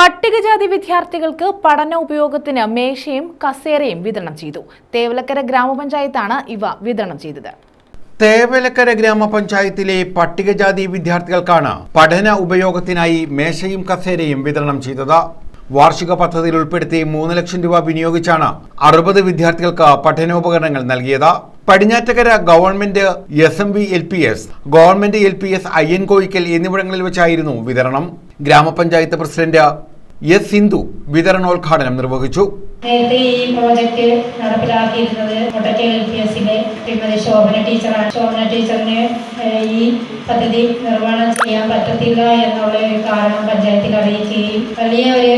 പട്ടികജാതി വിദ്യാർത്ഥികൾക്ക് പഠന ഉപയോഗത്തിന് മേശയും കസേരയും വിതരണം ചെയ്തു. തേവലക്കര ഗ്രാമപഞ്ചായത്താണ് ഇവ വിതരണം ചെയ്തത്. തേവലക്കര ഗ്രാമപഞ്ചായത്തിലെ പട്ടികജാതി വിദ്യാർത്ഥികൾക്കാണ് പഠന ഉപയോഗത്തിനായി മേശയും കസേരയും വിതരണം ചെയ്തത്. വാർഷിക പദ്ധതിയിൽ ഉൾപ്പെടുത്തി മൂന്ന് ലക്ഷം രൂപ വിനിയോഗിച്ചാണ് അറുപത് വിദ്യാർത്ഥികൾക്ക് പഠനോപകരണങ്ങൾ നൽകിയത്. Padinjattakkara government S M V L P S government L P S Ayyankoyickal എന്നിവിടങ്ങളിൽ വെച്ചായിരുന്നു വിതരണം. ഗ്രാമപഞ്ചായത്ത് പ്രസിഡന്റ് എസ് സിന്ധു വിതരണോദ്ഘാടനം നിർവഹിച്ചു. നേരത്തെ ഈ പ്രോജക്റ്റ് നടപ്പിലാക്കിയിരുന്നത് കൊട്ടക്കൽ എൽ പി എസിലെ ശ്രീമതി ശോഭന ടീച്ചറാണ്. ശോഭന ടീച്ചറിന് ഈ പദ്ധതി നിർവഹണം ചെയ്യാൻ പറ്റത്തില്ല എന്നുള്ള ഒരു കാരണം പഞ്ചായത്തിൽ അറിയിക്കുകയും വലിയ ഒരു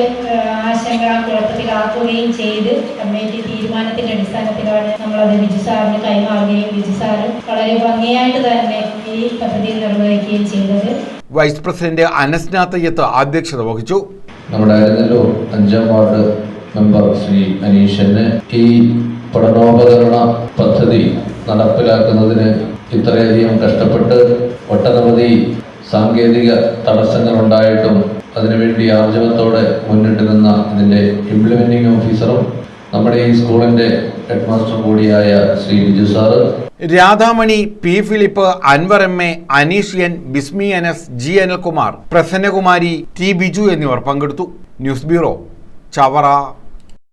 ആശങ്ക കുഴപ്പത്തിലാക്കുകയും ചെയ്ത് കമ്മിറ്റി തീരുമാനത്തിന്റെ അടിസ്ഥാനത്തിലാണ് നമ്മളത് ബിജു സാറിന് കൈമാറുകയും ബിജു സാറ് വളരെ ഭംഗിയായിട്ട് തന്നെ ഈ പദ്ധതി നിർവഹിക്കുകയും ചെയ്തത്. വൈസ് പ്രസിഡന്റ് അനസ്നാഥയ്യത്ത് അധ്യക്ഷത വഹിച്ചു. നമ്മുടെ ആയിരുന്നല്ലോ അഞ്ചാം വാർഡ് മെമ്പർ ശ്രീ അനീഷന് ഈ പഠനോപകരണ പദ്ധതി നടപ്പിലാക്കുന്നതിന് ഇത്രയധികം കഷ്ടപ്പെട്ട് ഒട്ടനവധി സാങ്കേതിക തടസ്സങ്ങളുണ്ടായിട്ടും അതിനുവേണ്ടി ആർജവത്തോടെ മുന്നിട്ട് നിന്ന ഇതിന്റെ ഇംപ്ലിമെന്റിംഗ് ഓഫീസറും നമ്മുടെ ഈ സ്കൂളിന്റെ ഹെഡ് മാസ്റ്റർ കൂടിയായ Shri Biju sir. Radhamani P. Philip Anwar M. A Aneesh N Bismi G. Anilkumar Prasannakumari T. Biju എന്നിവർ പങ്കെടുത്തു. News bureau Chavara.